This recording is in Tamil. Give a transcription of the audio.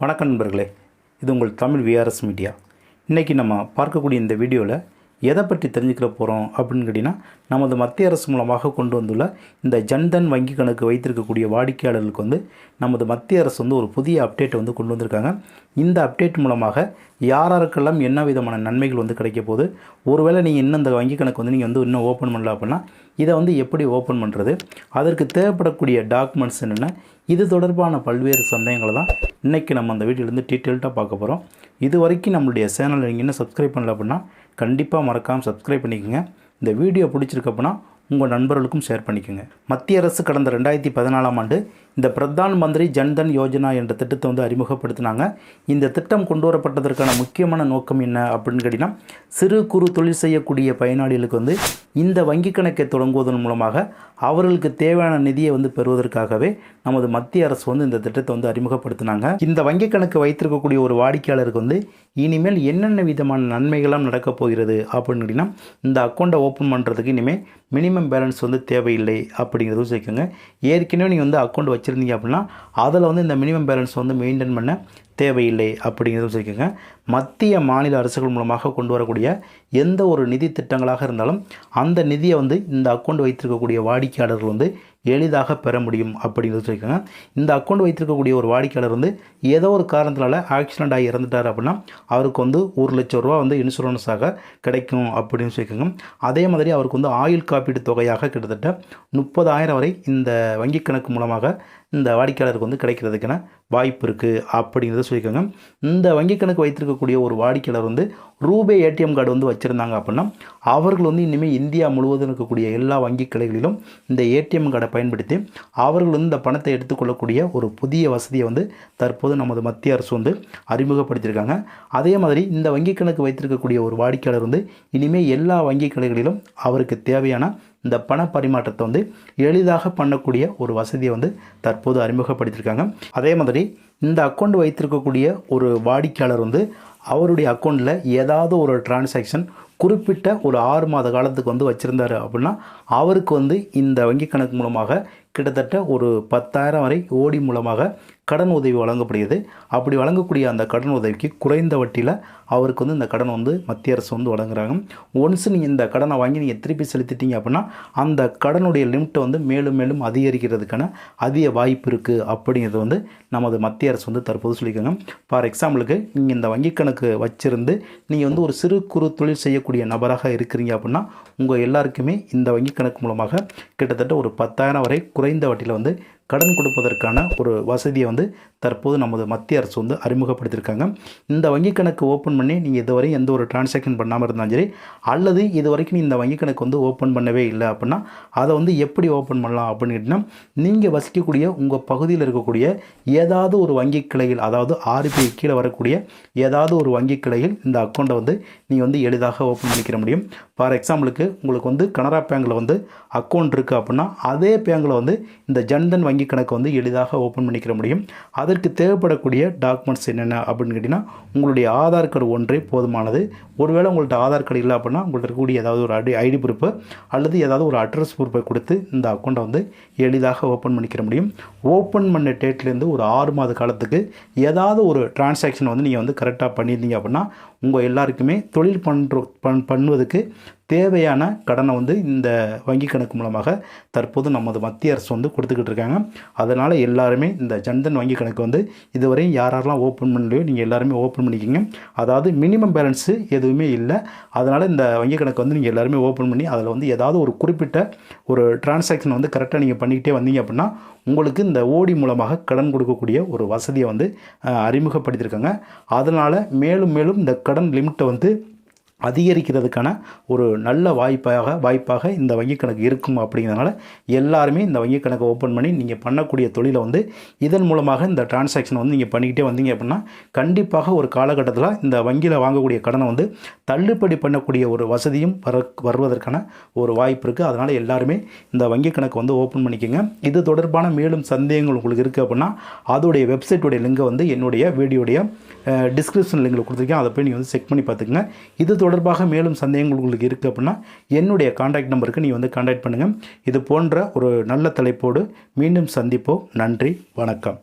வணக்கம் நண்பர்களே இது உங்கள் தமிழ் விஆர்எஸ் மீடியா இன்றைக்கி நம்ம பார்க்கக்கூடிய இந்த வீடியோவில் எதை பற்றி தெரிஞ்சுக்கிற போகிறோம் அப்படின்னு கேட்டிங்கன்னா நமது மத்திய அரசு மூலமாக கொண்டு வந்துள்ள இந்த ஜன்தன் வங்கி கணக்கு வைத்திருக்கக்கூடிய வாடிக்கையாளர்களுக்கு வந்து நமது மத்திய அரசு வந்து ஒரு புதிய அப்டேட்டை வந்து கொண்டு வந்திருக்காங்க. இந்த அப்டேட் மூலமாக யாராருக்கெல்லாம் என்ன விதமான நன்மைகள் வந்து கிடைக்க போகுது? ஒருவேளை நீங்கள் இன்னும் இந்த வங்கி கணக்கு வந்து நீங்கள் வந்து இன்னும் ஓப்பன் பண்ணல அப்படின்னா இதை வந்து எப்படி ஓப்பன் பண்ணுறது அதற்கு தேவைப்படக்கூடிய டாக்குமெண்ட்ஸ் என்னென்ன? இது தொடர்பான பல்வேறு சந்தேகங்களை தான் இன்றைக்கி நம்ம அந்த வீடியோலேருந்து டீட்டெயில்டாக பார்க்க போகிறோம் இது வரைக்கும் நம்மளுடைய சேனலை நீங்கள் இன்னும் சப்ஸ்கிரைப் பண்ணல அப்படின்னா கண்டிப்பாக மறக்காமல் சப்ஸ்கிரைப் பண்ணிக்கோங்க. இந்த வீடியோ பிடிச்சிருக்கு அப்படின்னா உங்கள் நண்பர்களுக்கும் ஷேர் பண்ணிக்கோங்க. மத்திய அரசு கடந்த ரெண்டாயிரத்தி பதினாலாம் ஆண்டு இந்த பிரதான் மந்திரி ஜன்தன் யோஜனா என்ற திட்டத்தை வந்து அறிமுகப்படுத்தினாங்க. இந்த திட்டம் கொண்டு வரப்பட்டதற்கான முக்கியமான நோக்கம் என்ன அப்படின்னு கேட்டிங்கன்னா சிறு குறு தொழில் செய்யக்கூடிய பயனாளிகளுக்கு வந்து இந்த வங்கி கணக்கை தொடங்குவதன் மூலமாக அவர்களுக்கு தேவையான நிதியை வந்து பெறுவதற்காகவே நமது மத்திய அரசு வந்து இந்த திட்டத்தை வந்து அறிமுகப்படுத்தினாங்க. இந்த வங்கி கணக்கு வைத்திருக்கக்கூடிய ஒரு வாடிக்கையாளருக்கு வந்து இனிமேல் என்னென்ன விதமான நன்மைகள்லாம் நடக்கப் போகிறது அப்படின்னு கேட்டிங்கன்னா இந்த அக்கௌண்ட்டை ஓப்பன் பண்ணுறதுக்கு இனிமேல் மினிமம் பேலன்ஸ் வந்து தேவையில்லை அப்படிங்கிறது வச்சுக்கோங்க ஏற்கனவே நீங்கள் வந்து அக்கௌண்ட் வச்சுருந்தீங்க அப்படின்னா அதில் வந்து இந்த மினிமம் பேலன்ஸ் வந்து மெயின்டைன் பண்ண தேவையில்லை அப்படிங்கிறதும் சொல்லிக்கோங்க. மத்திய மாநில அரசுகள் மூலமாக கொண்டு வரக்கூடிய எந்த ஒரு நிதி திட்டங்களாக இருந்தாலும் அந்த நிதியை வந்து இந்த அக்கௌண்ட் வைத்திருக்கக்கூடிய வாடிக்கையாளர்கள் வந்து எளிதாக பெற முடியும் அப்படிங்கிறது சொல்லிக்கோங்க. இந்த அக்கௌண்ட் வைத்திருக்கக்கூடிய ஒரு வாடிக்கையாளர் வந்து ஏதோ ஒரு காரணத்தினால ஆக்சிடென்ட் ஆகி இறந்துட்டார் அப்படின்னா அவருக்கு வந்து ஒரு லட்சம் ரூபா வந்து இன்சூரன்ஸாக கிடைக்கும் அப்படின்னு சொல்லிக்கோங்க. அதே மாதிரி அவருக்கு வந்து ஆயுள் காப்பீடு தொகையாக கிட்டத்தட்ட முப்பதாயிரம் வரை இந்த வங்கி கணக்கு மூலமாக இந்த வாடிக்கையாளருக்கு வந்து கிடைக்கிறதுக்கான வாய்ப்பு இருக்குது அப்படிங்கிறத சொல்லிக்கோங்க இந்த வங்கி கணக்கு வைத்திருக்கக்கூடிய ஒரு வாடிக்கையாளர் வந்து ரூபே ஏடிஎம் கார்டு வந்து வச்சுருந்தாங்க அப்படின்னா அவர்கள் வந்து இனிமேல் இந்தியா முழுவதும் இருக்கக்கூடிய எல்லா வங்கி கிளைகளிலும் இந்த ஏடிஎம் கார்டை பயன்படுத்தி அவர்கள் வந்து இந்த பணத்தை எடுத்துக்கொள்ளக்கூடிய ஒரு புதிய வசதியை வந்து தற்போது நமது மத்திய அரசு வந்து அறிமுகப்படுத்தியிருக்காங்க. அதே மாதிரி இந்த வங்கி கணக்கு வைத்திருக்கக்கூடிய ஒரு வாடிக்கையாளர் வந்து இனிமேல் எல்லா வங்கி கிளைகளிலும் அவருக்கு தேவையான இந்த பண பரிமாற்றத்தை வந்து எளிதாக பண்ணக்கூடிய ஒரு வசதியை வந்து தற்போது அறிமுகப்படுத்தியிருக்காங்க. அதே மாதிரி இந்த அக்கௌண்ட் வைத்திருக்கக்கூடிய ஒரு வாடிக்கையாளர் வந்து அவருடைய அக்கௌண்ட்டில் ஏதாவது ஒரு டிரான்சாக்ஷன் குறிப்பிட்ட ஒரு ஆறு மாத காலத்துக்கு வந்து வச்சுருந்தார் அப்படின்னா அவருக்கு வந்து இந்த வங்கி கணக்கு மூலமாக கிட்டத்தட்ட ஒரு பத்தாயிரம் வரை ஓடி மூலமாக கடன் உதவி வழங்கப்படுகிறது. அப்படி வழங்கக்கூடிய அந்த கடன் உதவிக்கு குறைந்த வட்டியில் அவருக்கு வந்து இந்த கடன் வந்து மத்திய அரசு வந்து வழங்குறாங்க. ஒன்ஸ் நீங்கள் இந்த கடனை வாங்கி நீங்கள் திருப்பி செலுத்திட்டீங்க அப்படின்னா அந்த கடனுடைய லிமிட்டை வந்து மேலும் மேலும் அதிகரிக்கிறதுக்கான அதிக வாய்ப்பு இருக்குது அப்படிங்கிறது வந்து நமது மத்திய அரசு வந்து தற்போது சொல்லியிருக்காங்க. ஃபார் எக்ஸாம்பிளுக்கு நீங்கள் இந்த வங்கி கணக்கு வச்சுருந்து நீங்கள் வந்து ஒரு சிறு குறு தொழில் செய்யக்கூடிய நபராக இருக்கிறீங்க அப்படின்னா உங்கள் எல்லாருக்குமே இந்த வங்கி கணக்கு மூலமாக கிட்டத்தட்ட ஒரு பத்தாயிரம் வரை குறைந்த வட்டியில் வந்து கடன் கொடுப்பதற்கான ஒரு வசதியை வந்து தற்போது நமது மத்திய அரசு வந்து அறிமுகப்படுத்தியிருக்காங்க. இந்த வங்கி கணக்கு ஓப்பன் பண்ணி நீங்கள் இதுவரை எந்த ஒரு டிரான்சாக்ஷன் பண்ணாமல் இருந்தாலும் சரி அல்லது இது வரைக்கும் இந்த வங்கி கணக்கு வந்து ஓப்பன் பண்ணவே இல்லை அப்படின்னா அதை வந்து எப்படி ஓப்பன் பண்ணலாம் அப்படின்னு கேட்டிங்கன்னா நீங்கள் வசிக்கக்கூடிய உங்கள் பகுதியில் இருக்கக்கூடிய ஏதாவது ஒரு வங்கி கிளையில் அதாவது ஆர்பிஐ கீழே வரக்கூடிய ஏதாவது ஒரு வங்கி கிளையில் இந்த அக்கௌண்ட்டை வந்து நீங்கள் வந்து எளிதாக ஓப்பன் பண்ணிக்கிற முடியும். ஃபார் எக்ஸாம்பிளுக்கு உங்களுக்கு வந்து கனரா பேங்கில் வந்து அக்கௌண்ட் இருக்குது அப்படின்னா அதே பேங்கில் வந்து இந்த ஜன்தன் வங்கி கணக்கு வந்து எளிதாக ஓப்பன் பண்ணிக்கிற முடியும். அதற்கு தேவைப்படக்கூடிய டாக்குமெண்ட்ஸ் என்னென்ன அப்படின்னு கேட்டிங்கன்னா உங்களுடைய ஆதார் கார்டு ஒன்றே போதுமானது. ஒருவேளை உங்கள்கிட்ட ஆதார் கார்டு இல்லை அப்படின்னா உங்கள்கிட்ட இருக்கக்கூடிய ஏதாவது ஒரு ஐடி ஐடி ப்ரூஃபு அல்லது ஏதாவது ஒரு அட்ரஸ் ப்ரூஃபை கொடுத்து இந்த அக்கௌண்ட்டை வந்து எளிதாக ஓப்பன் பண்ணிக்கிற முடியும். ஓப்பன் பண்ண டேட்லேருந்து ஒரு ஆறு மாத காலத்துக்கு ஏதாவது ஒரு டிரான்சாக்ஷன் வந்து நீங்கள் வந்து கரெக்டாக பண்ணியிருந்தீங்க அப்படின்னா உங்கள் எல்லாருக்குமே தொழில் பண்ணுற பண் பண்ணுவதற்கு தேவையான கடனை வந்து இந்த வங்கி கணக்கு மூலமாக தற்போது நமது மத்திய அரசு வந்து கொடுத்துக்கிட்டு இருக்காங்க. அதனால் எல்லாருமே இந்த ஜன்தன் வங்கி கணக்கு வந்து இதுவரையும் யாரெல்லாம் ஓப்பன் பண்ணலையோ நீங்கள் எல்லாருமே ஓப்பன் பண்ணிக்கிங்க. அதாவது மினிமம் பேலன்ஸு எதுவுமே இல்லை. அதனால் இந்த வங்கி கணக்கு வந்து நீங்கள் எல்லாருமே ஓப்பன் பண்ணி அதில் வந்து ஏதாவது ஒரு குறிப்பிட்ட ஒரு டிரான்சாக்ஷன் வந்து கரெக்டாக நீங்கள் பண்ணிக்கிட்டே வந்தீங்க அப்படின்னா உங்களுக்கு இந்த ஓடி மூலமாக கடன் கொடுக்கக்கூடிய ஒரு வசதியை வந்து அறிமுகப்படுத்தியிருக்காங்க. அதனால் மேலும் மேலும் இந்த கடன் லிமிட்டை வந்து அதிகரிக்கிறதுக்கான ஒரு நல்ல வாய்ப்பாக வாய்ப்பாக இந்த வங்கிக் கணக்கு இருக்கும் அப்படிங்கிறதுனால எல்லாருமே இந்த வங்கிக் கணக்கை ஓப்பன் பண்ணி நீங்கள் பண்ணக்கூடிய தொழிலை வந்து இதன் மூலமாக இந்த டிரான்சாக்ஷன் வந்து நீங்கள் பண்ணிக்கிட்டே வந்தீங்க அப்படின்னா கண்டிப்பாக ஒரு காலகட்டத்தில் இந்த வங்கியில் வாங்கக்கூடிய கடனை வந்து தள்ளுபடி பண்ணக்கூடிய ஒரு வசதியும் வர வருவதற்கான ஒரு வாய்ப்பு இருக்குது அதனால் எல்லாருமே இந்த வங்கிக் கணக்கு வந்து ஓப்பன் பண்ணிக்கோங்க. இது தொடர்பான மேலும் சந்தேகங்கள் உங்களுக்கு இருக்குது அப்படின்னா அதோடைய வெப்சைட்டுடைய லிங்கை வந்து என்னுடைய வீடியோடைய டிஸ்கிரிப்ஷன் லிங்கில் கொடுத்துருக்கேன். அதை போய் நீங்கள் வந்து செக் பண்ணி பார்த்துக்கங்க. இது தொடர்பாக மேலும் சந்தேகங்கள் உங்களுக்கு இருக்குது அப்படின்னா என்னுடைய காண்டாக்ட் நம்பருக்கு நீங்கள் வந்து காண்டாக்ட் பண்ணுங்கள் இது போன்ற ஒரு நல்ல தலைப்போடு மீண்டும் சந்திப்போம். நன்றி வணக்கம்.